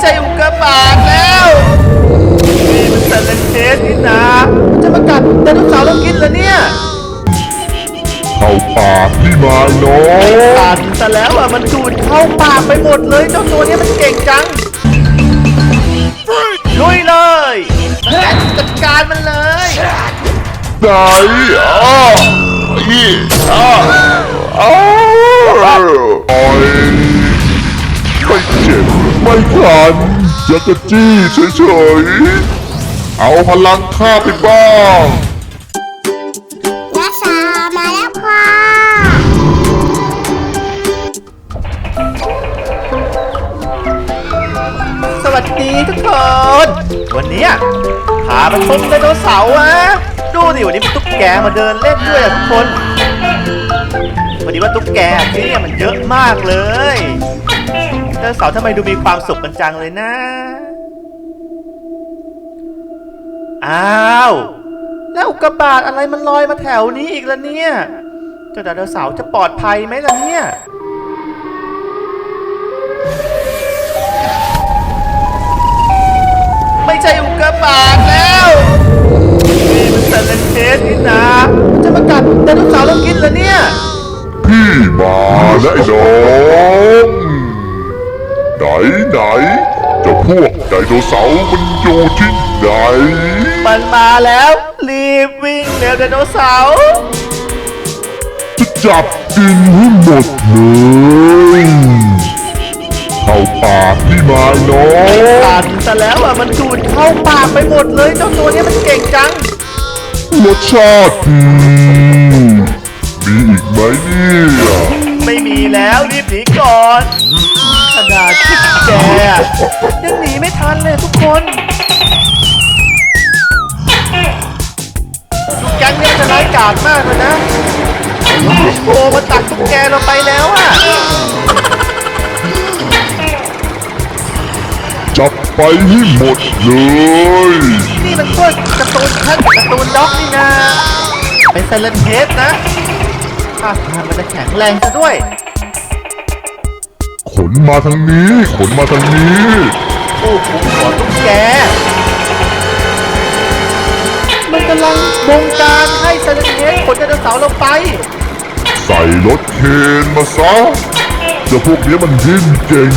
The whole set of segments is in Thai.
ใช่อุกกาบาตแล้วนี่มันแต่ละเคสนี่นะมันจะมากัดไดโนเสาร์เรากินเหรอเนี่ยเข้าปากพี่มาน้อกังดแต่แล้วอะมันดูดเข้าปากไปหมดเลยเจ้าตัวเนี้ยมันเก่งจังลุยเลยจัดการมันเลยไหนอ้ออีอ้ออ้าว โอ้ยไม่เจ็บไม่คันจะกระจี้เฉยๆ เอาพลังข้าไปบ้างรักษามาแล้วค่ะสวัสดีทุกคน วันเนี้ยพาไปชมไดโนเสาร์อะดูดิวันนี้มีตุ๊กแกมาเดินเล่นด้วยอะทุกคนพอดีว่าตุ๊กแกที่เนี่ยมันเยอะมากเลย เดโนเสาวทำไมดูมีความสุขกันจังเลยนะ อ้าว แล้วอุกกาบาตอะไรมันลอยมาแถวนี้อีกแล้วเนี่ย เจ้าดาวเสาร์จะปลอดภัยไหมล่ะเนี่ย ไหนไหนเจ้าพวกไดโนเสาร์มันอยู่ที่ไหน มันมาแล้ว รีบวิ่งเร็วไดโนเสาร์จะจับกินให้หมดเลยเข้าปากพี่มาน้องกัดแต่แล้วอะมันดูดเข้าปากไปหมดเลยเจ้าตัวเนี้ยมันเก่งจังรสชาติดีมีอีกไหมเนี่ย ไม่มีแล้วรีบหนีก่อนขนาดที่แก ยังหนีไม่ทันเลยทุกคนทุกแก๊งเนี่ยมันจะร้ายกาจมากเลยนะโผล่มาตัดตุ๊กแกเราไปแล้วอะจับไปให้หมดเลย นี่มันพวกการ์ตูนแคทการ์ตูนด็อกนี่นะเป็นไซเลนเฮดนะท่าทางมันจะแข็งแรงซะด้วยข นมาทางนี้ ขนมาทางนี้ โอ้โหหัวตุ๊กแก มันกำลังบงการให้ไซเลนเฮดขนไดโนเสาร์เราไป ใส่รถเคนมาซะเจ้าพวกนี้มันยิ่งเก่ง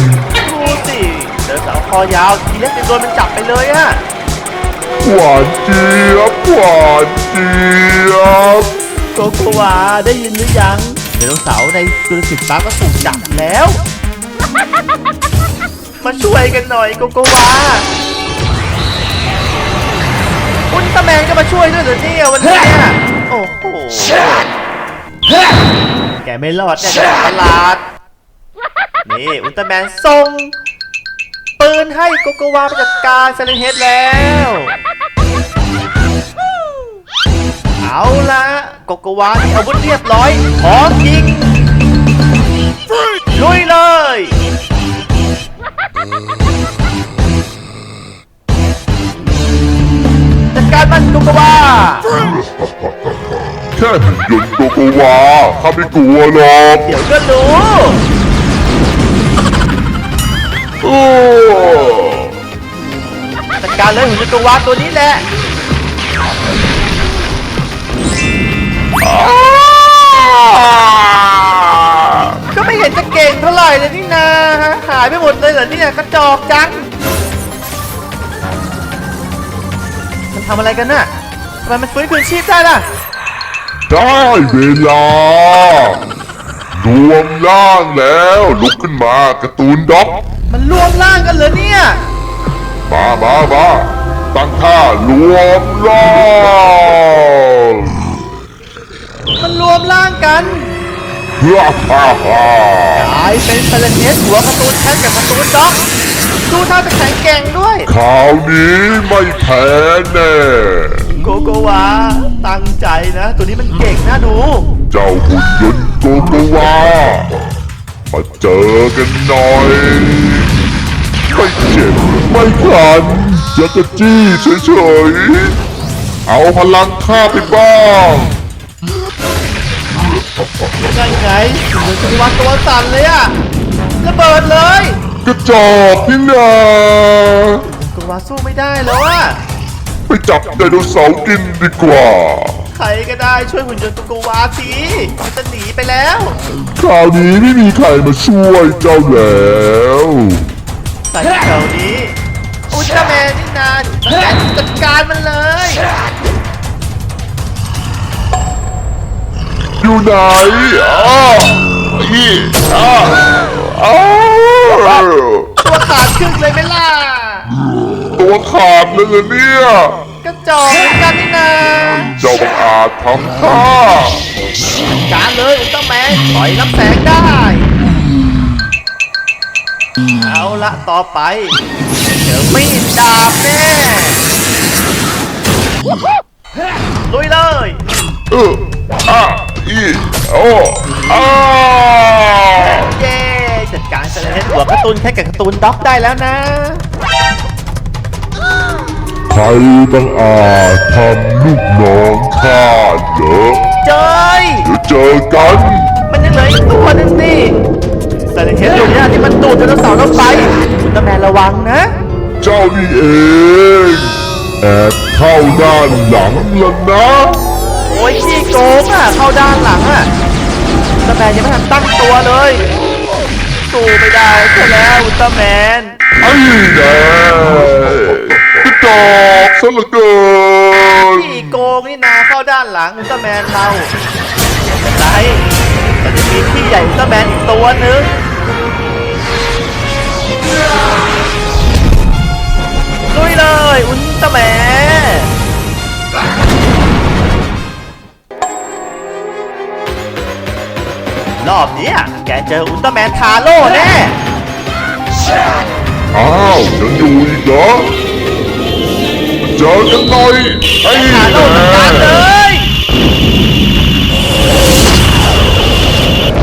ดูสิไดโนเสาร์คอยาวทีเล็กจะโดนมันจับไปเลยอะหวานเจี๊ยบหวานเจี๊ยบโกโกวาได้ยินหรือยังไดโนเสาร์ในจุลศิษย์ปาร์คก็ถูกจับแล้ว มาช่วยกันหน่อยโกโกวาอุลตร้าแมนก็มาช่วยด้วยเหรอเนี่ยวันนี้โอ้โหแกไม่รอดแน่จากตลาดนี่อุลตร้าแมนส่งปืนให้โกโกวาไปจัดการเซเลนเฮดแล้วเอาละโกโกวามีอาวุธเรียบร้อยพร้อมยิง หุ่นยนต์โกโกวาข้าไม่กลัวหรอกเดี๋ยวก็รู้โอ้จัดการเลยหุ่นยนต์โกโกวาตัวนี้แหละก็ไม่เห็นจะเก่งเท่าไหร่เลยนี่นาหายไปหมดเลยเหรอเนี่ยกระจอกจังมันทำอะไรกันน่ะทำไมมันฟื้นคืนชีพได้ล่ะ ได้เวลารวมร่างแล้วลุกขึ้นมาการ์ตูนด็อก มันรวมร่างกันเหรอเนี่ย มามามาตั้งท่ารวมร่างมันรวมร่างกันฮ่าฮ่าฮ่ากลายเป็นเซเลนเนสหัวการ์ตูนแคทกับการ์ตูนด็อก ดูท่าจะแข็งแกร่งด้วย คราวนี้ไม่แพ้แน่ โกโกวาตั้งใจนะ ตัวนี้มันเก่งนะดูเจ้าหุ่นยนต์โกโกวามาเจอกันหน่อยไม่เจ็บไม่คันจะกระจี้เฉยๆ เอาพลังข้าไปบ้างไงไงถึงโกโกวาตัวสั่นเลยอะระเบิดเลยกกระจอกนี่นาก็ว่าสู้ไม่ได้แล้วอะ ไปจับไดโนเสาร์กินดีกว่า ใครก็ได้ช่วยหุ่นยนต์ตุกวาทีมันจะหนีไปแล้ว คราวนี้ไม่มีใครมาช่วยเจ้าแล้วแต่แถวนี้ อุลตร้าแมนนี่นาจัดการมันเลย อยู่ไหนอ้าอีอ้ ขาดเลยเหรอเนี่ยกระจอกเหมือนกันนี่นาเจ้าบังอาจทำข้าการเลยอุลตร้าแมนปล่อยรับแสงได้ เอาละต่อไปเจอมีดดาบแน่ลุยเลยเอออ้าอีโอ้อ้าเย้จัดการเซเลนหัวการ์ตูนแค่กับการ์ตูนด็อกได้แล้วนะใค รบังอาจทำลูกน้องข้าเหรอเจยเดี๋ยวเจอกัน มันยังเหลืออีกตัวหนึงนี่เซเลนเทสตัวเนี้ยที่มันดูดไดโนเสาร์ลงไปอุลตร้าแมนระวังนะ เจ้านี่เองแอบเข้าด้านหลังแล้วนะโอ้ยขี้โกงอะเข้าด้านหลังอะอุลตร้าแมนยังไม่ทันตั้งตัวเลยสู้ไม่ได้ซะแล้วอุลตร้าแมน ไอ้แน่กระจอกซะเหลือเกินขี้โกงนี่นาเข้าด้านหลังอุลตร้าแมนเราไม่เป็นไรแต่จะมีพี่ใหญ่อุลตร้าแมนอีกตัวนึงลุยเลยอุลตร้าแมนรอบเนี้ยแกเจออุลตร้าแมนทาโร่แน่ อ้าวยังอยู่อีกเหรอเจอกันหน่อยไอ้ทาโร่จัดการเลย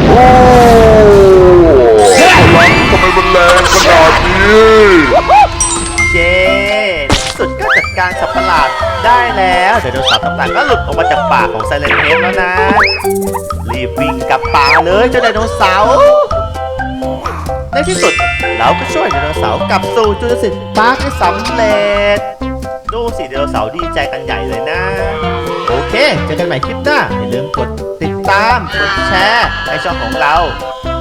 โอ้พลังทำไมมันแรงขนาดนี้เจสุดก็จัดการสัตว์ประหลาดได้แล้วไดโนเสาร์ต่างๆก็หลุดออกมาจากปากของไซเลนเฮดแล้วนะ รีบวิ่งกลับป่าเลยเจ้าไดโนเสาร์ ในที่สุด เราก็ช่วยไดโนเสาร์กลับสู่จุลศิลป์ปาร์คได้สำเร็จ ดูสิไดโนเสาร์ดีใจกันใหญ่เลยนะ โอเค เจอกันใหม่คลิปหน้า อย่าลืมกดติดตาม กดแชร์ในช่องของเรา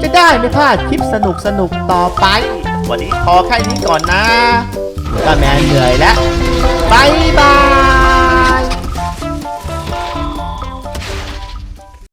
จะได้ไม่พลาดคลิปสนุกสนุกๆต่อไป วันนี้พอแค่นี้ก่อนนะกาแมนเหนื่อยแล้วบายบาย